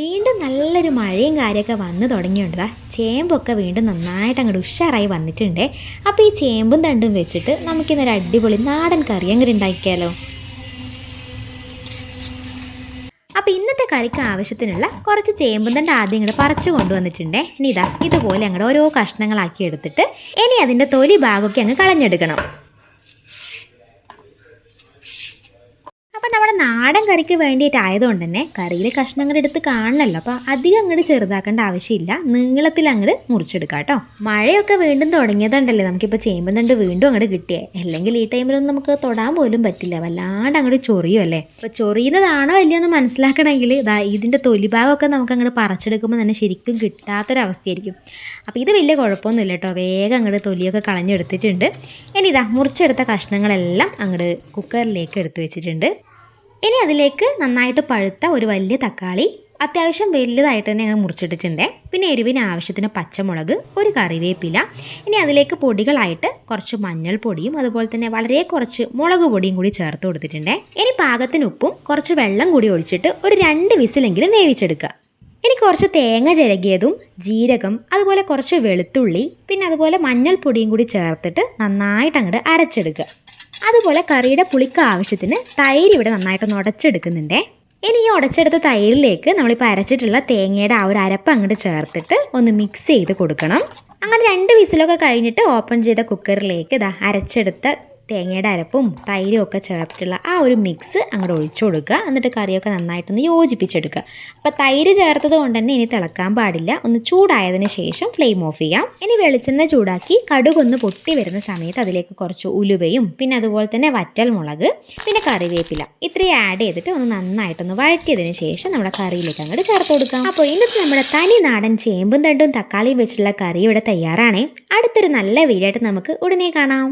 വീണ്ടും നല്ലൊരു മഴയും കാര്യമൊക്കെ വന്നു തുടങ്ങിയിട്ടാ ചേമ്പൊക്കെ വീണ്ടും നന്നായിട്ട് അങ്ങോട്ട് ഉഷാറായി വന്നിട്ടുണ്ട്. അപ്പോൾ ഈ ചേമ്പും തണ്ടും വെച്ചിട്ട് നമുക്കിന്നൊരു അടിപൊളി നാടൻ കറി അങ്ങനെ ഉണ്ടാക്കിയാലോ? അപ്പോൾ ഇന്നത്തെ കറിക്ക് ആവശ്യത്തിനുള്ള കുറച്ച് ചേമ്പും തണ്ട് ആദ്യം ഇങ്ങോട്ട് പറിച്ചു കൊണ്ടുവന്നിട്ടുണ്ട്. ഇനി ഇതാ ഇതുപോലെ അങ്ങോട്ട് ഓരോ കഷ്ണങ്ങളാക്കി എടുത്തിട്ട് ഇനി അതിന്റെ തൊലി ഭാഗമൊക്കെ അങ്ങ് കളഞ്ഞെടുക്കണം അപ്പം നമ്മുടെ നാടൻ കറിക്ക് വേണ്ടിയിട്ടായതുകൊണ്ട് തന്നെ കറിയിൽ കഷ്ണങ്ങൾ എടുത്ത് കാണണമല്ലോ അപ്പോൾ അധികം അങ്ങോട്ട് ചെറുതാക്കേണ്ട ആവശ്യമില്ല. നീളത്തിൽ അങ്ങോട്ട് മുറിച്ചെടുക്കാം കേട്ടോ. മഴയൊക്കെ വീണ്ടും തുടങ്ങിയതുണ്ടല്ലേ. നമുക്കിപ്പോൾ ചേമ്പും തണ്ട് വീണ്ടും അങ്ങോട്ട് കിട്ടിയേ. അല്ലെങ്കിൽ ഈ ടൈമിലൊന്നും നമുക്ക് തൊടാൻ പോലും പറ്റില്ല. വല്ലാണ്ട് അങ്ങോട്ട് ചൊറിയും അല്ലേ? അപ്പോൾ ചൊറിയുന്നതാണോ അല്ലയോ എന്ന് മനസ്സിലാക്കണമെങ്കിൽ ഇതാ ഇതിന്റെ തൊലിഭാഗമൊക്കെ നമുക്ക് അങ്ങോട്ട് പറിച്ചെടുക്കുമ്പോൾ തന്നെ ശരിക്കും കിട്ടാത്തൊരവസ്ഥയായിരിക്കും. അപ്പോൾ ഇത് വലിയ കുഴപ്പമൊന്നുമില്ല കേട്ടോ. വേഗം അങ്ങോട്ട് തൊലിയൊക്കെ കളഞ്ഞെടുത്തിട്ടുണ്ട്. ഇനി ഇതാ മുറിച്ചെടുത്ത കഷ്ണങ്ങളെല്ലാം അങ്ങോട്ട് കുക്കറിലേക്ക് എടുത്ത് വെച്ചിട്ടുണ്ട്. ഇനി അതിലേക്ക് നന്നായിട്ട് പഴുത്ത ഒരു വലിയ തക്കാളി അത്യാവശ്യം വലുതായിട്ട് തന്നെ ഞങ്ങൾ മുറിച്ചിട്ടിട്ടുണ്ട്. പിന്നെ എരിവിന് ആവശ്യത്തിന് പച്ചമുളക് ഒരു കറിവേപ്പില. ഇനി അതിലേക്ക് പൊടികളായിട്ട് കുറച്ച് മഞ്ഞൾപ്പൊടിയും അതുപോലെ തന്നെ വളരെ കുറച്ച് മുളക് പൊടിയും കൂടി ചേർത്ത് കൊടുത്തിട്ടുണ്ട്. ഇനി പാകത്തിന് ഉപ്പും കുറച്ച് വെള്ളം കൂടി ഒഴിച്ചിട്ട് ഒരു രണ്ട് വിസിലെങ്കിലും വേവിച്ചെടുക്കുക. ഇനി കുറച്ച് തേങ്ങ ചിരകിയതും ജീരകം അതുപോലെ കുറച്ച് വെളുത്തുള്ളി പിന്നെ അതുപോലെ മഞ്ഞൾപ്പൊടിയും കൂടി ചേർത്തിട്ട് നന്നായിട്ട് അങ്ങോട്ട് അരച്ചെടുക്കുക. അതുപോലെ കറിയുടെ പുളിക്ക് ആവശ്യത്തിന് തൈര് ഇവിടെ നന്നായിട്ടൊന്ന് ഉടച്ചെടുക്കുന്നുണ്ടേ. ഇനി ഈ ഉടച്ചെടുത്ത തൈരിലേക്ക് നമ്മളിപ്പോൾ അരച്ചിട്ടുള്ള തേങ്ങയുടെ ആ ഒരു അരപ്പ് അങ്ങോട്ട് ചേർത്തിട്ട് ഒന്ന് മിക്സ് ചെയ്ത് കൊടുക്കണം. അങ്ങനെ രണ്ട് വിസിലൊക്കെ കഴിഞ്ഞിട്ട് ഓപ്പൺ ചെയ്ത കുക്കറിലേക്ക് ഇതാ അരച്ചെടുത്ത തേങ്ങയുടെ അരപ്പും തൈരും ഒക്കെ ചേർത്തിട്ടുള്ള ആ ഒരു മിക്സ് അങ്ങോട്ട് ഒഴിച്ചു കൊടുക്കുക. എന്നിട്ട് കറിയൊക്കെ നന്നായിട്ടൊന്ന് യോജിപ്പിച്ചെടുക്കുക. അപ്പോൾ തൈര് ചേർത്തത് കൊണ്ട് തന്നെ ഇനി തിളക്കാൻ പാടില്ല. ഒന്ന് ചൂടായതിന് ശേഷം ഫ്ലെയിം ഓഫ് ചെയ്യാം. ഇനി വെളിച്ചെണ്ണ ചൂടാക്കി കടുകൊന്ന് പൊട്ടി വരുന്ന സമയത്ത് അതിലേക്ക് കുറച്ച് ഉലുവയും പിന്നെ അതുപോലെ തന്നെ വറ്റൽ മുളക് പിന്നെ കറിവേപ്പില ഇത്രയും ആഡ് ചെയ്തിട്ട് ഒന്ന് നന്നായിട്ടൊന്ന് വഴറ്റിയതിന് ശേഷം നമ്മുടെ കറിയിലേക്ക് അങ്ങോട്ട് ചേർത്ത് കൊടുക്കാം. അപ്പോൾ ഇന്നത്തെ നമ്മുടെ തനി നാടൻ ചേമ്പും തണ്ടും തക്കാളിയും വെച്ചിട്ടുള്ള കറി ഇവിടെ തയ്യാറാണേ. അടുത്തൊരു നല്ല വീഡിയോ ആയിട്ട് നമുക്ക് ഉടനെ കാണാം.